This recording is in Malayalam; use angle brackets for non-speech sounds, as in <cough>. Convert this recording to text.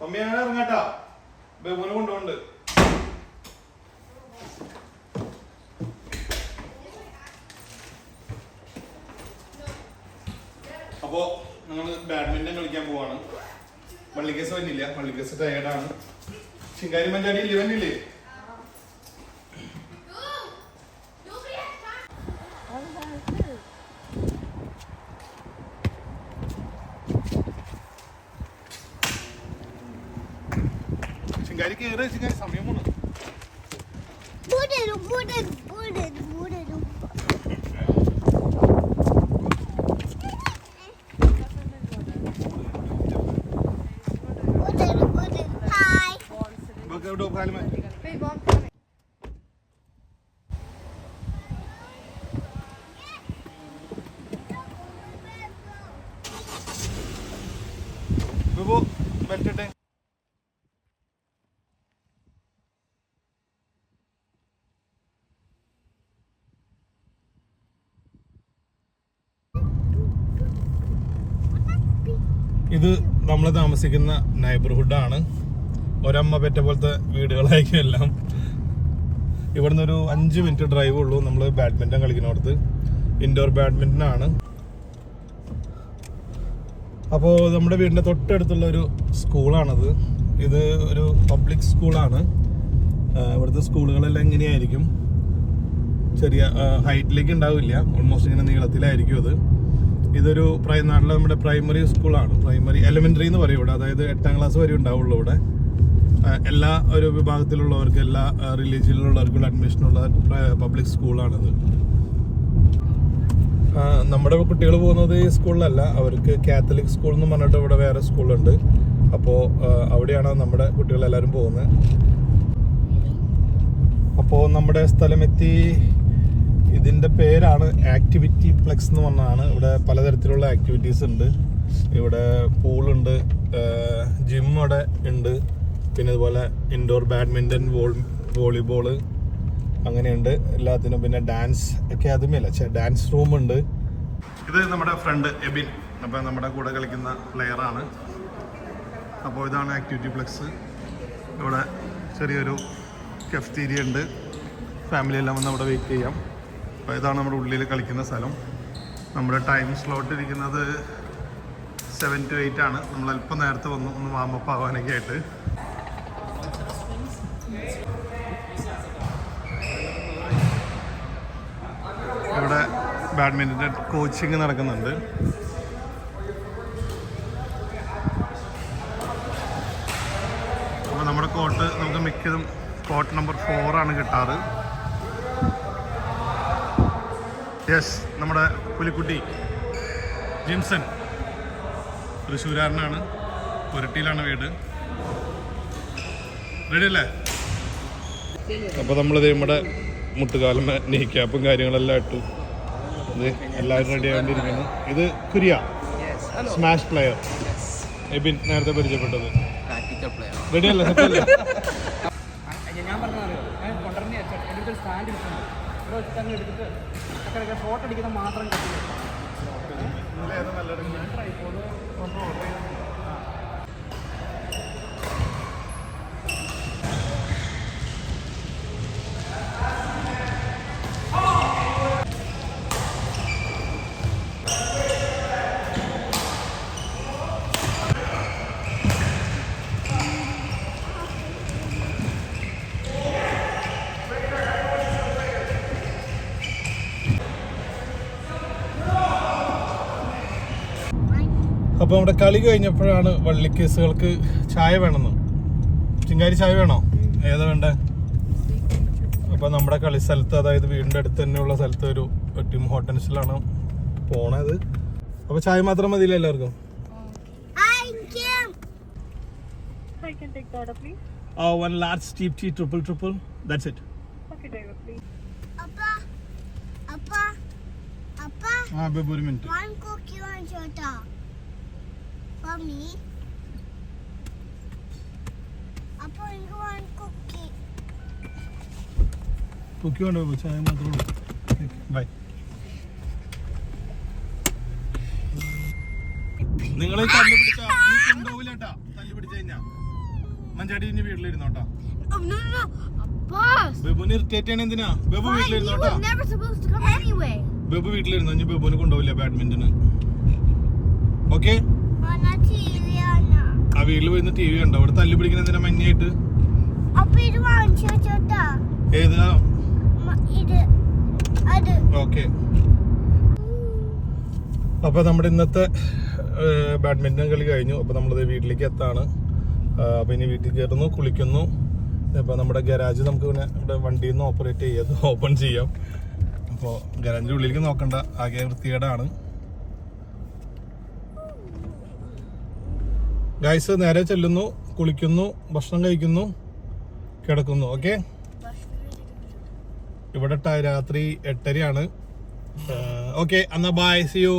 മമ്മി ഇറങ്ങട്ടാ. ബഹുമന കൊണ്ടുപോണ്ട്. അപ്പോ ഞങ്ങൾ ബാഡ്മിന്റൺ കളിക്കാൻ പോവാണ്. പള്ളിക്കേസ് വന്നില്ല. പള്ളിക്കേസ് ടയേർഡാണ് ശിങ്കാരി മഞ്ചാടി ഇല്ലേ? ശിങ്കാരി കേറ് ശിങ്കാരി സമയം പോണു Buderu, buderu, buderu, buderu. Buderu, buderu. Hi. ഇവക്ക് എവിടെ കാൽ മാറ്റി ബിബു ബെൽറ്റ് ഇത് നമ്മൾ താമസിക്കുന്ന നൈബർഹുഡാണ് ഒരമ്മ പെറ്റ പോലത്തെ വീടുകളായിരിക്കും എല്ലാം. ഇവിടുന്ന് ഒരു അഞ്ച് മിനിറ്റ് ഡ്രൈവ് ഉള്ളൂ നമ്മൾ ബാഡ്മിന്റൺ കളിക്കുന്നിടത്ത്. ഇൻഡോർ ബാഡ്മിന്റൺ ആണ്. അപ്പോൾ നമ്മുടെ വീടിന്റെ തൊട്ടടുത്തുള്ള ഒരു സ്കൂളാണത് ഇത് ഒരു പബ്ലിക് സ്കൂളാണ് ഇവിടുത്തെ സ്കൂളുകളെല്ലാം ഇങ്ങനെയായിരിക്കും. ചെറിയ ഹൈറ്റിലേക്ക് ഉണ്ടാവില്ല. ഓൾമോസ്റ്റ് ഇങ്ങനെ നീളത്തിലായിരിക്കും അത്. ഇതൊരു നാട്ടിലെ നമ്മുടെ പ്രൈമറി സ്കൂളാണ് പ്രൈമറി എലിമെന്ററി എന്ന് പറയും ഇവിടെ. അതായത് എട്ടാം ക്ലാസ് വരെ ഉണ്ടാവുള്ളൂ ഇവിടെ. എല്ലാ ഒരു വിഭാഗത്തിലുള്ളവർക്ക് എല്ലാ റിലീജിയനിലുള്ളവർക്കുള്ള അഡ്മിഷനുള്ള പബ്ലിക് സ്കൂളാണിത് നമ്മുടെ കുട്ടികൾ പോകുന്നത് ഈ സ്കൂളിലല്ല അവർക്ക് കാത്തലിക് സ്കൂൾ എന്ന് പറഞ്ഞിട്ട് ഇവിടെ വേറെ സ്കൂളുണ്ട് അപ്പോൾ അവിടെയാണ് നമ്മുടെ കുട്ടികളെല്ലാവരും പോകുന്നത്. അപ്പോൾ നമ്മുടെ സ്ഥലമെത്തി ഇതിന്റെ പേരാണ് ആക്ടിവിറ്റി പ്ലെക്സ് എന്ന് പറഞ്ഞാണ് ഇവിടെ പലതരത്തിലുള്ള ആക്ടിവിറ്റീസ് ഉണ്ട്. ഇവിടെ പൂളുണ്ട് ജിം അവിടെ ഉണ്ട്. പിന്നെ അതുപോലെ ഇൻഡോർ ബാഡ്മിന്റൺ വോൾ വോളിബോൾ അങ്ങനെയുണ്ട്. എല്ലാത്തിനും പിന്നെ ഡാൻസ് അക്കാദമി അല്ല? ഡാൻസ് റൂം ഉണ്ട്. ഇത് നമ്മുടെ ഫ്രണ്ട് എബിൻ. അപ്പോൾ നമ്മുടെ കൂടെ കളിക്കുന്ന പ്ലെയർ ആണ്. അപ്പോൾ ഇതാണ് ആക്ടിവിറ്റി പ്ലെക്സ് ഇവിടെ ചെറിയൊരു കെഫ്റ്റീരിയ ഉണ്ട്. ഫാമിലി എല്ലാം വന്ന് അവിടെ വെയിറ്റ് ചെയ്യാം. അപ്പോൾ ഇതാണ് നമ്മുടെ ഉള്ളിൽ കളിക്കുന്ന സ്ഥലം. നമ്മുടെ ടൈം സ്ലോട്ട് ഇരിക്കുന്നത് സെവൻ ടു എയ്റ്റ് ആണ്. നമ്മൾ അല്പം നേരത്തെ വന്നു. ഒന്ന് വാമപ്പ് ആവാനൊക്കെ ആയിട്ട്. ഇവിടെ ബാഡ്മിന്റൺ കോച്ചിങ് നടക്കുന്നുണ്ട്. അപ്പോൾ നമ്മുടെ കോട്ട് നമുക്ക് മിക്കതും കോട്ട് നമ്പർ ഫോറാണ് കിട്ടാറ്. യെസ് നമ്മുടെ പുലിക്കുട്ടി ജിംസൺ. തൃശ്ശൂരാരനാണ് പുരട്ടിയിലാണ് വീട്. റെഡി അല്ലേ? അപ്പോൾ നമ്മളിത് നമ്മുടെ മുട്ടുകാലം നീ ക്യാപ്പും കാര്യങ്ങളെല്ലാം ഇട്ടു. ഇത് എല്ലാവരും റെഡി ആയിട്ടിരിക്കുന്നു ഇത് കുരിയ. സ്മാഷ് പ്ലെയർ എബിൻ നേരത്തെ പരിചയപ്പെട്ടത്. റെഡിയല്ലേ <laughs> ഞാൻ പറഞ്ഞു അടുത്തൊരു സ്റ്റാൻഡ് ഇവിടെ വെച്ചിട്ട് അങ്ങ് എടുത്തിട്ട് ഫോട്ടോ അടിക്കുന്ന മാത്രം കിട്ടും അപ്പോൾ നമ്മുടെ കളി കഴിഞ്ഞപ്പോഴാണ് വള്ളിക്കേസുകൾക്ക് ചായ വേണമെന്ന് ചിങ്കാരി ചായ വേണോ ഏതാ വേണ്ടേ അപ്പോൾ നമ്മുടെ കളി സ്ഥലത്ത് അതായത് വീടിന്റെ അടുത്ത് തന്നെയുള്ള സ്ഥലത്ത് ഒരു ടിം ഹോട്ടൽസിലാണ് പോണത് അപ്പോൾ ചായ മാത്രം മതിയില്ല എല്ലാവർക്കും Okay, driver, please. Appa. Appa. Appa. Minute One cookie, one soda. Me. Appa, you one cookie. Cookie വേണ്ട ചായ മാത്രമേ ഉള്ളൂ ബൈ നിങ്ങളെ തല്ലു പിടിച്ചാ നീ കൊണ്ടുപോകില്ല കേട്ടാ തല്ലു പിടിച്ചു കഴിഞ്ഞാ മഞ്ചാടി ഇനി വീട്ടിലിരുന്നോട്ടാ. ബബുന് ഇറിറ്റേറ്റ് ചെയ്യണ എന്തിനാ ബബു വീട്ടിലിരുന്നോട്ടാ. ബബു വീട്ടിലിരുന്നു ഇനി ബബുവിനെ കൊണ്ടുപോവില്ല ബാഡ്മിന്റൺ ഓക്കെ ആണ്. ആ വീട്ടിൽ പോയിരുന്ന ടി വി ഉണ്ടോ അവിടെ തല്ലു പിടിക്കുന്ന എന്തിനാ മഞ്ഞായിട്ട് ഏതാ? ഓക്കെ. അപ്പോൾ നമ്മുടെ ഇന്നത്തെ ബാഡ്മിന്റൺ കളി കഴിഞ്ഞു. അപ്പോൾ നമ്മളത് വീട്ടിലേക്ക് എത്താണ്. അപ്പോൾ ഇനി വീട്ടിൽ കയറുന്നു കുളിക്കുന്നു. അപ്പോൾ നമ്മുടെ ഗരാജ് നമുക്ക് പിന്നെ ഇവിടെ വണ്ടിയിൽ നിന്ന് ഓപ്പറേറ്റ് ചെയ്യാം ഓപ്പൺ ചെയ്യാം. അപ്പോൾ ഗരാജിന്റെ ഉള്ളിലേക്ക് നോക്കണ്ട. ആകെ വൃത്തികേടാണ്. ഗൈസ് നേരെ ചെല്ലുന്നു കുളിക്കുന്നു ഭക്ഷണം കഴിക്കുന്നു കിടക്കുന്നു ഓക്കെ ഇവിടെ രാത്രി എട്ടരയാണ്. ഓക്കെ എന്നാ ബായ് സി യു